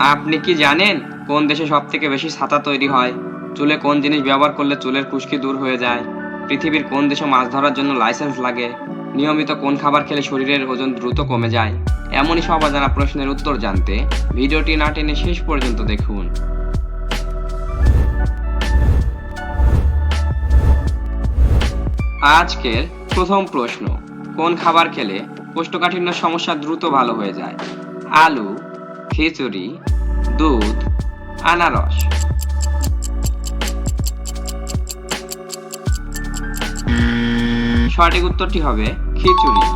আপনি কি জানেন কোন দেশে সব থেকে বেশি ছাতা তৈরি হয়? চুলে কোন জিনিস ব্যবহার করলে চুলের খুশকি দূর হয়ে যায়? পৃথিবীর কোন দেশে মাছ ধরার জন্য লাইসেন্স লাগে? নিয়মিত কোন খাবার খেলে শরীরের ওজন দ্রুত কমে যায়? এমনই সব অজানা প্রশ্নের উত্তর জানতে ভিডিওটি না টেনে শেষ পর্যন্ত দেখুন। আজকের প্রথম প্রশ্ন, কোন খাবার খেলে কোষ্ঠকাঠিন্য সমস্যা দ্রুত ভালো হয়ে যায়? আলু খিচুড়ি, দুধ, আনারস। সঠিক উত্তরটি হবে খিচুড়ি।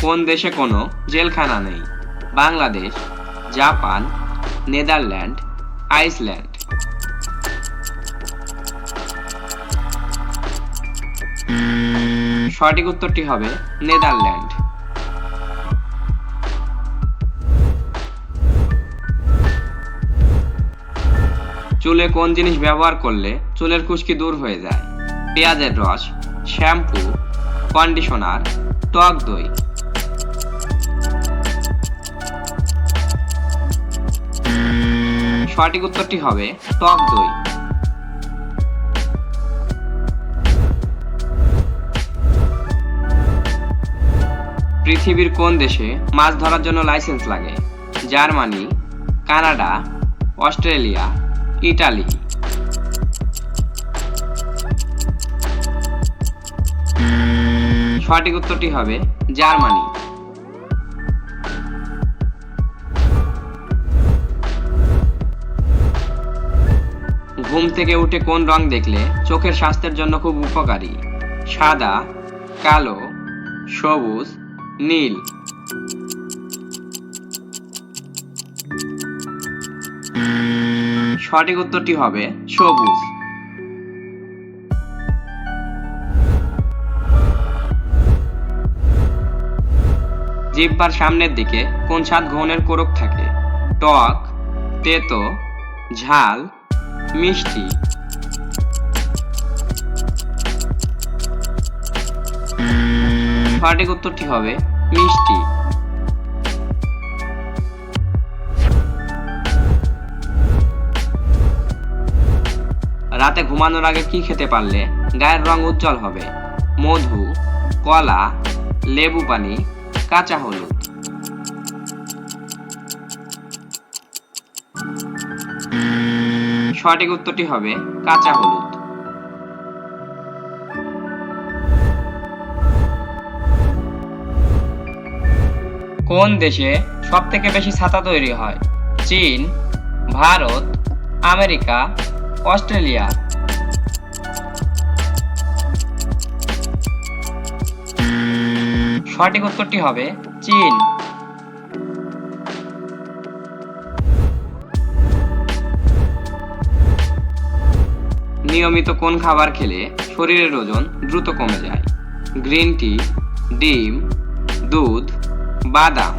কোন দেশে কোনো জেলখানা নেই? Bangladesh, Japan, Netherland, Iceland. সঠিক উত্তরটি হবে নেদারল্যান্ড। চুলে কোন জিনিস ব্যবহার করলে চুলের খুশকি দূর হয়ে যায়? পেঁয়াজের রস, শ্যাম্পু, কন্ডিশনার, টক দই। সঠিক উত্তরটি হবে টক দই। পৃথিবীর কোন দেশে মাছ ধরার জন্য লাইসেন্স লাগে? Germany, Canada, Australia, Italy. সঠিক উত্তরটি হবে জার্মানি। ঘুম থেকে উঠে কোন রং দেখলে চোখের স্বাস্থ্যের জন্য খুব উপকারী? সাদা, কালো, সবুজ নীল। সঠিক উত্তরটি হবে সবুজ। জিহ্বার সামনের দিকে কোন স্বাদ গ্রহণের কোরক থাকে? টক, তেতো, ঝাল, মিষ্টি। সঠিক উত্তরটি হবে? মিষ্টি। রাতে ঘুমানোর আগে কি খেতে পারলে? গায়ের রং উজ্জ্বল হবে। মধু, কলা, লেবু পানি, কাঁচা হলুদ। সঠিক উত্তরটি হবে কাঁচা হলুদ। কোন দেশে সব থেকে বেশি ছাতা তৈরি হয়? চীন, ভারত, আমেরিকা, অস্ট্রেলিয়া। সঠিক উত্তরটি হবে চীন। নিয়মিত কোন খাবার খেলে শরীরের ওজন দ্রুত কমে যায়? গ্রিন টি, ডিম, দুধ বাদাম।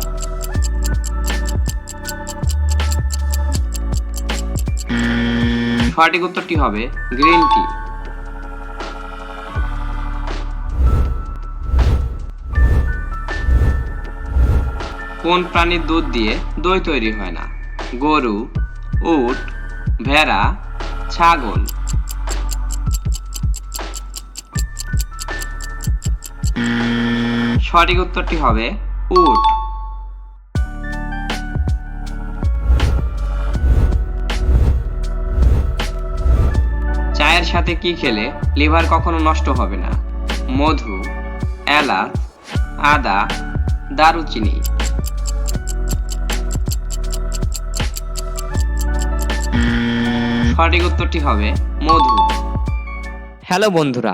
সঠিক উত্তরটি হবে গ্রিন টি। কোন প্রাণীর দুধ দিয়ে দই তৈরি হয় না? গরু, উট, ভেড়া, ছাগল। সঠিক উত্তরটি হবে উট চায়ের সাথে কি খেলে লিভার কখনো নষ্ট হবে না? মধু এলাচ আদা দারুচিনি। সঠিক উত্তরটি হবে মধু। হ্যালো বন্ধুরা